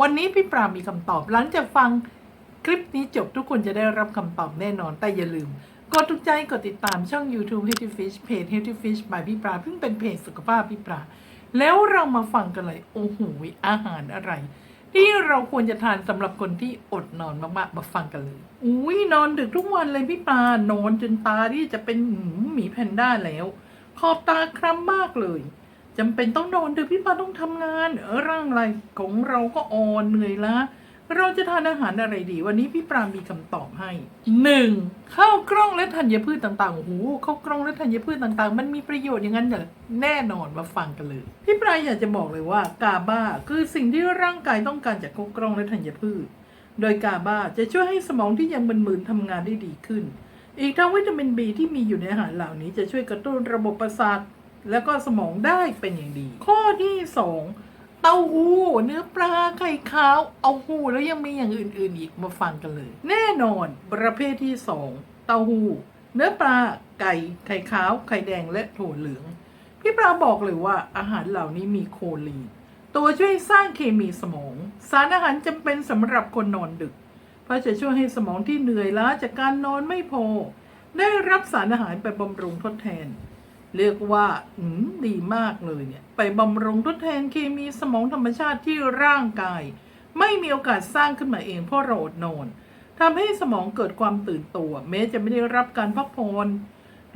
วันนี้พี่ปรามีคำตอบหลังจากฟังคลิปนี้จบทุกคนจะได้รับคำตอบแน่นอน แต่อย่าลืม กดถูกใจกดติดตามช่อง YouTube Healthy Fish เพจ Healthy Fish by พี่ปราเพิ่งเป็นเพจสุขภาพพี่ปรา แล้วเรามาฟังกันเลย โอ้โหอาหารอะไร ที่เราควรจะทานสำหรับคนที่อดนอนมากๆมาฟังกันเลย อุ้ยนอนดึกทุกวันเลยพี่ปานอนจนตาที่จะเป็นหมหมีแพนด้าแล้ว ขอบตาคล้ำมากเลย จำเป็นต้องนอนเดึกพี่ปาต้องทำงานเออร่างไรของเราก็อ่อนเหนื่อยล้าเราจะทานอาหารอะไรดี วันนี้พี่ปรามีคำตอบให้หนึ่งข้าวกล้องและธัญพืชต่างๆโอ้โหข้าวกล้องและธัญพืชต่างๆ มันมีประโยชน์อย่างนั้นเหรอแน่นอนมาฟังกันเลย พี่ปราอยากจะบอกเลยว่า กาบาคือสิ่งที่ร่างกายต้องการจากข้าวกล้องและธัญพืช โดยกาบาจะช่วยให้สมองที่ยังมึนๆทำงานได้ดีขึ้น อีกทั้งวิตามินบีที่มีอยู่ในอาหารเหล่านี้จะช่วยกระตุ้นระบบประสาท แล้วก็สมองได้เป็นอย่างดี ข้อที่สองเต้าหู้เนื้อปลาไข่ขาวเอาหู้แล้วยังมีอย่างอื่น ๆ อีกมาฟังกันเลย แน่นอนประเภทที่สองเต้าหู้เนื้อปลาไก่ไข่ขาวไข่แดงและถั่วเหลือง พี่ปลาบอกเลยว่าอาหารเหล่านี้มีโคลีนตัวช่วยสร้างเคมีสมอง สารอาหารจำเป็นสำหรับคนนอนดึก เพราะจะช่วยให้สมองที่เหนื่อยล้าจากการนอนไม่พอ ได้รับสารอาหารไปบำรุงทดแทน เรียกว่าดีมากเลยเนี่ย ไปบำรุงทดแทนเคมีสมองธรรมชาติที่ร่างกาย ไม่มีโอกาสสร้างขึ้นมาเองเพราะเราอดนอนทำให้สมองเกิดความตื่นตัว แม้จะไม่ได้รับการพักผ่อน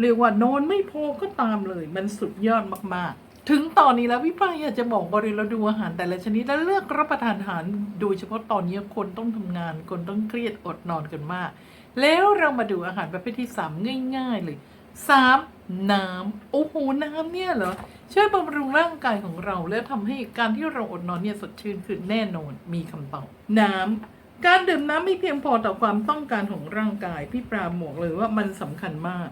เรียกว่านอนไม่พอก็ตามเลย มันสุดยอดมากๆ ถึงตอนนี้แล้วพี่ป้าอยากจะบอกบริเราดูอาหารแต่ละชนิดแล้วเลือกรับประทานอาหาร โดยเฉพาะตอนนี้คนต้องทำงาน คนต้องเครียดอดนอนกันมาก แล้วเรามาดูอาหารประเภทที่สามง่าย ๆ เลยสาม น้ำโอ้โหน้ำเนี่ยเหรอช่วยบำรุงร่างกายของเรา และทำให้การที่เราอดนอนเนี่ยสดชื่นขึ้นแน่นอนมีคำตอบน้ำการดื่มน้ำไม่เพียงพอต่อความต้องการของร่างกายพี่ปราบอกเลยว่ามันสำคัญมาก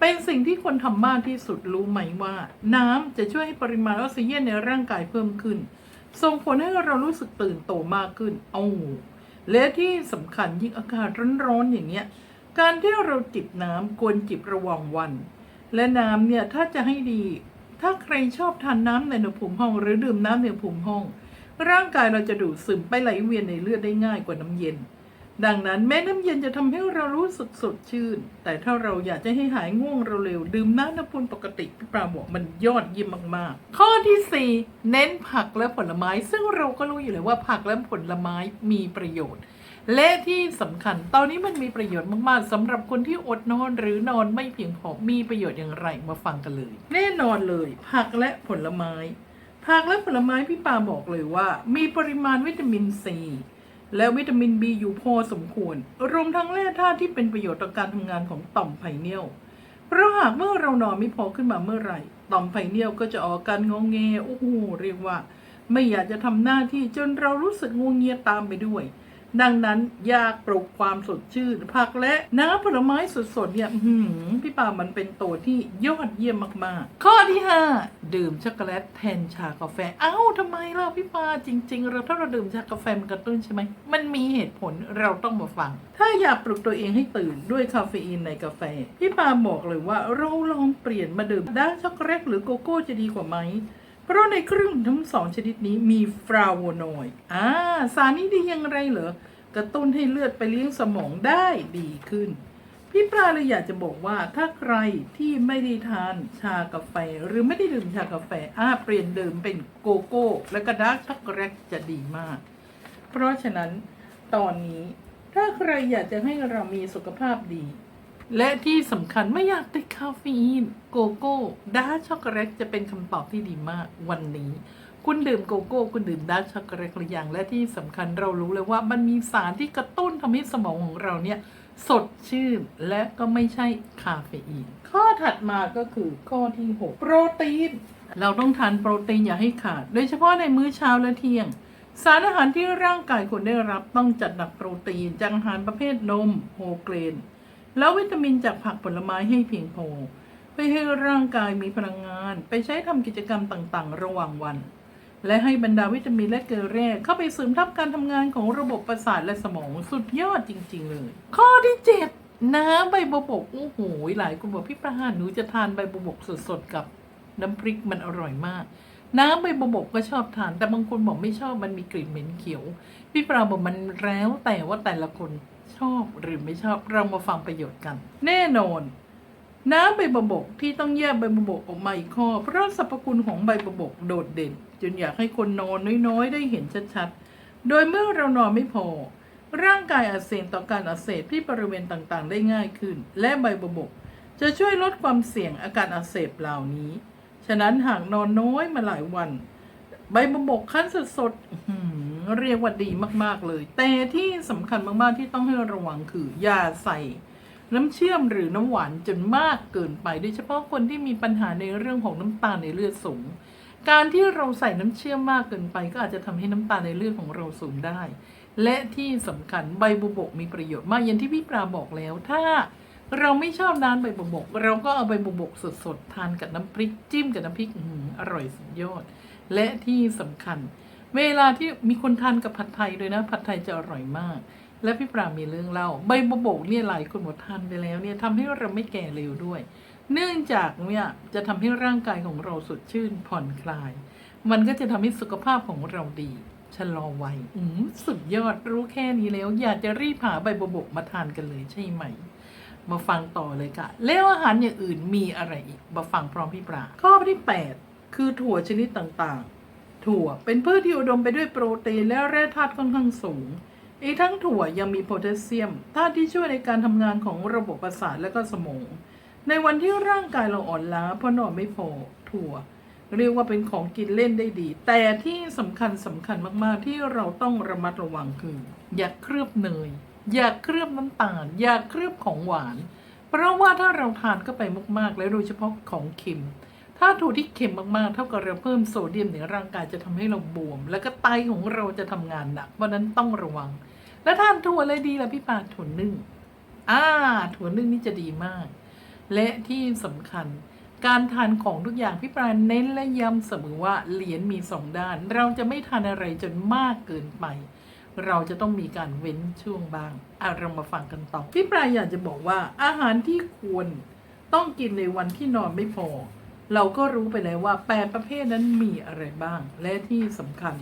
เป็นสิ่งที่คนทำมากที่สุดรู้ไหมว่า น้ำจะช่วยให้ปริมาณออกซิเจนในร่างกายเพิ่มขึ้น ส่งผลให้เรารู้สึกตื่นโตมากขึ้นเอาและที่สำคัญยิ่งอากาศร้อนๆอย่างเงี้ยการที่เราจิบน้ำควรจิบระหว่างวัน และน้ำเนี่ยถ้าจะให้ดี ถ้าใครชอบทานน้ำในอุณหภูมิห้องหรือดื่มน้ำในอุณหภูมิห้อง ร่างกายเราจะดูดซึมไปไหลเวียนในเลือดได้ง่ายกว่าน้ำเย็น ดังนั้นแม้น้ำเย็นจะทำให้เรารู้สึกสดชื่น แต่ถ้าเราอยากจะให้หายง่วงเร็วๆดื่มน้ำน้ำพุนปกติพี่ปราบอกมันยอดเยี่ยมมากๆ ข้อที่ 4 เน้นผักและผลไม้ ซึ่งเราก็รู้อยู่แล้วว่าผักและผลไม้มีประโยชน์ และที่สำคัญ ตอนนี้มันมีประโยชน์มากๆสำหรับคนที่อดนอนหรือนอนไม่เพียงพอมีประโยชน์อย่างไรมาฟังกันเลย แน่นอนเลย ผักและผลไม้ ผักและผลไม้พี่ปาบอกเลยว่า มีปริมาณวิตามินซีและวิตามินบีอยู่พอสมควร รวมทั้งแร่ธาตุที่เป็นประโยชน์ต่อการทำงานของต่อมไพเนียลเพราะหากเมื่อเรานอนไม่พอขึ้นมาเมื่อไหร่ ต่อมไพเนียลก็จะออกการงงเงโอ้โหเรียกว่า ไม่อยากจะทำหน้าที่จนเรารู้สึกงงเงียตามไปด้วย ดังนั้นยากปลุกความสดชื่น ผักและน้ำผลไม้สดๆเนี่ยหือพี่ปามันเป็นตัวที่ยอดเยี่ยมมากๆ ข้อที่ 5 ดื่มช็อกโกแลตแทนชากาแฟ เอ้าทำไมล่ะพี่ปาจริงๆเราถ้าเราดื่มชากาแฟมันกระตุ้นใช่ไหม มันมีเหตุผลเราต้องมาฟัง ถ้าอยากปลุกตัวเองให้ตื่นด้วยคาเฟอีนในกาแฟ พี่ปาบอกเลยว่าเราลองเปลี่ยนมาดื่มด้านช็อกโกแลตหรือโกโก้จะดีกว่าไหม เพราะในเครื่องทั้งสองชนิดนี้มีฟลาโวนอยด์อ่าสารนี้ดีอยังไรเหรอ กระตุ้นให้เลือดไปเลี้ยงสมองได้ดีขึ้น พี่ปลาเลยอยากจะบอกว่าถ้าใครที่ไม่ได้ทานชากาแฟ หรือไม่ได้ดื่มชากาแฟอ่าเปลี่ยนดื่มเป็นโกโก้ และกระดาร์กช็อกโกแลตจะดีมาก เพราะฉะนั้นตอนนี้ถ้าใครอยากจะให้เรามีสุขภาพดี และที่สำคัญไม่อยากติดคาเฟอีนโกโก้ดาร์กช็อกโกแลตจะเป็นคำตอบที่ดีมากวันนี้ คุณดื่มโกโก้ คุณดื่มดาร์กช็อกโกแลตหรือยังและที่สำคัญเรารู้เลยว่ามันมีสารที่กระตุ้นทำให้สมองของเราเนี่ย สดชื่นและก็ไม่ใช่คาเฟอีน ข้อถัดมาก็คือข้อที่ 6 โปรตีน เราต้องทานโปรตีนอย่าให้ขาด โดยเฉพาะในมื้อเช้าและเที่ยงสารอาหารที่ร่างกายควรได้รับต้องจัดหนักโปรตีนจากอาหารประเภทนมโฮเกรน แล้ววิตามินจากผักผลไม้ให้เพียงพอเพื่อให้ร่างกายมีพลังงาน ไปใช้ทำกิจกรรมต่างๆ ระหว่างวัน และให้บรรดาวิตามินและเกลือแร่เข้าไปเสริมทับการทำงานของระบบประสาทและสมองสุดยอดจริง ๆ เลย ข้อที่ 7 น้ำใบบัวบกโอ้โหหลายคนบอกพี่ประหารหนูจะทานใบบัวบกสดๆกับน้ำพริกมันอร่อยมาก น้ำใบบัวบกก็ชอบทาน แต่บางคนบอกไม่ชอบมันมีกลิ่นเหม็นเขียว พี่ปราบอกมันแล้วแต่ว่าแต่ละคน อบหรือไม่ชอบเรามาฟังประโยชน์กัน แน่นอน น้ำใบบัวบกที่ต้องแยกใบบัวบกออกมาอีกข้อ เพราะสรรพคุณของใบบัวบกโดดเด่น จนอยากให้คนนอนน้อยๆ ได้เห็นชัดๆ โดยเมื่อเรานอนไม่พอ ร่างกายอักเสบต่อการอักเสบที่บริเวณต่างๆ ได้ง่ายขึ้น และใบบัวบก จะช่วยลดความเสี่ยงอาการอักเสบเหล่านี้ ฉะนั้นหากนอนน้อยมาหลายวัน ใบบัวบกคั้นสดๆเรียกว่าดีมากๆเลย แต่ที่สำคัญมากๆที่ต้องให้ระวังคือ อย่าใส่น้ำเชื่อมหรือน้ำหวานจนมากเกินไป โดยเฉพาะคนที่มีปัญหาในเรื่องของน้ำตาลในเลือดสูง การที่เราใส่น้ำเชื่อมมากเกินไป ก็อาจจะทำให้น้ำตาลในเลือดของเราสูงได้ และที่สำคัญใบบุบกมีประโยชน์มากอย่างที่พี่ปราบอกแล้วถ้า เราไม่ชอบน้ำใบบุบก เราก็เอาใบบุบกสดๆ ทานกับน้ำพริกจิ้มกับน้ำพริกออหืออร่อยสุดยอด และที่สำคัญ เวลาที่มีคนทานกับผัดไทยด้วยนะ ผัดไทยจะอร่อยมาก และพี่ปรามีเรื่องเล่าใบบุบกเนี่ยหลายคนหมดทานไปแล้วเนี่ยทำให้เราไม่แก่เร็วด้วย เนื่องจากเนี่ยจะทำให้ร่างกายของเราสดชื่นผ่อนคลาย มันก็จะทำให้สุขภาพของเราดีชะลอวัยอืมสุดยอดรู้แค่นี้แล้ว อยากจะรีบหาใบบวบกมาทานกันเลยใช่ไหม มาฟังต่อเลยค่ะ แล้วอาหารอย่างอื่นมีอะไรอีก มาฟังพร้อมพี่ปราข้อที่ 8 คือถั่วชนิดต่างๆ ถั่วเป็นพืชที่อุดมไปด้วยโปรตีนและแร่ธาตุค่อนข้างสูง อีกทั้งถั่วยังมีโพแทสเซียมธาตุที่ช่วยในการทำงานของระบบประสาทและก็สมอง ในวันที่ร่างกายเราอ่อนล้าเพราะนอนไม่พอถั่ว เรียกว่าเป็นของกินเล่นได้ดี แต่ที่สำคัญสำคัญมากๆที่เราต้องระมัดระวังคืออย่าเคลือบเนย อย่าเคลือบน้ำตาล อย่าเคลือบของหวาน เพราะว่าถ้าเราทานเข้าไปมากๆ และโดยเฉพาะของเค็ม ถ้าถั่วที่เค็มมากๆ เท่ากับเราเพิ่มโซเดียมในร่างกายจะทำให้เราบวม แล้วก็ไตของเราจะทำงานหนักเพราะนั้นต้องระวัง แล้วทานถั่วอะไรดีล่ะพี่ปาถั่วนึ่งอ่าถั่วนึ่งนี่จะดีมาก และที่สำคัญการทานของทุกอย่างพี่ปราเน้นและย้ำเสมอว่าเหรียญมีสองด้าน เราจะไม่ทานอะไรจนมากเกินไป เราจะต้องมีการเว้นช่วงบ้างอะเรามาฟังกันต่อพี่ปราอยากจะบอกว่าอาหารที่ควรต้องกินในวันที่นอนไม่พอ เราก็รู้ไปแล้วว่าแปดประเภทนั้นมีอะไรบ้าง และที่สำคัญ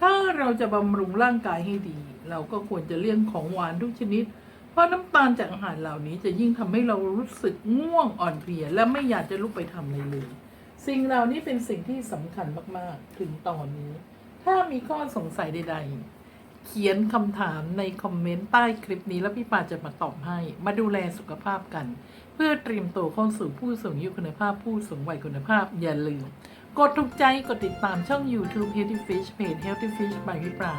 ถ้าเราจะบำรุงร่างกายให้ดี เราก็ควรจะเลี่ยงของหวานทุกชนิด เพราะน้ำตาลจากอาหารเหล่านี้จะยิ่งทำให้เรารู้สึกง่วงอ่อนเพลีย และไม่อยากจะลุกไปทำอะไรเลย สิ่งเหล่านี้เป็นสิ่งที่สำคัญมากๆ ถึงตอนนี้ ถ้ามีข้อสงสัยใด ๆ เขียนคำถามในคอมเมนต์ใต้คลิปนี้แล้วพี่ปาจะมาตอบให้ มาดูแลสุขภาพกัน เพื่อเตรียมตัวเข้าสู่ผู้สูงอายุคุณภาพผู้สูงวัยคุณภาพอย่าลืม กดถูกใจกดติดตามช่อง YouTube Healthy Fish เพจ Healthy Fish by พี่ปรา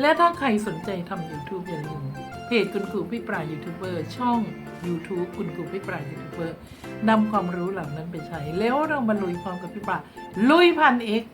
และถ้าใครสนใจทำ YouTube อย่าลืมเพจคุณครูพี่ปรายูทูบเบอร์ช่อง YouTube คุณครูพี่ปรายูทูบเบอร์นำความรู้เหล่านั้นไปใช้ แล้วเรามาลุยพร้อมกับพี่ปราลุยพันเอ็ก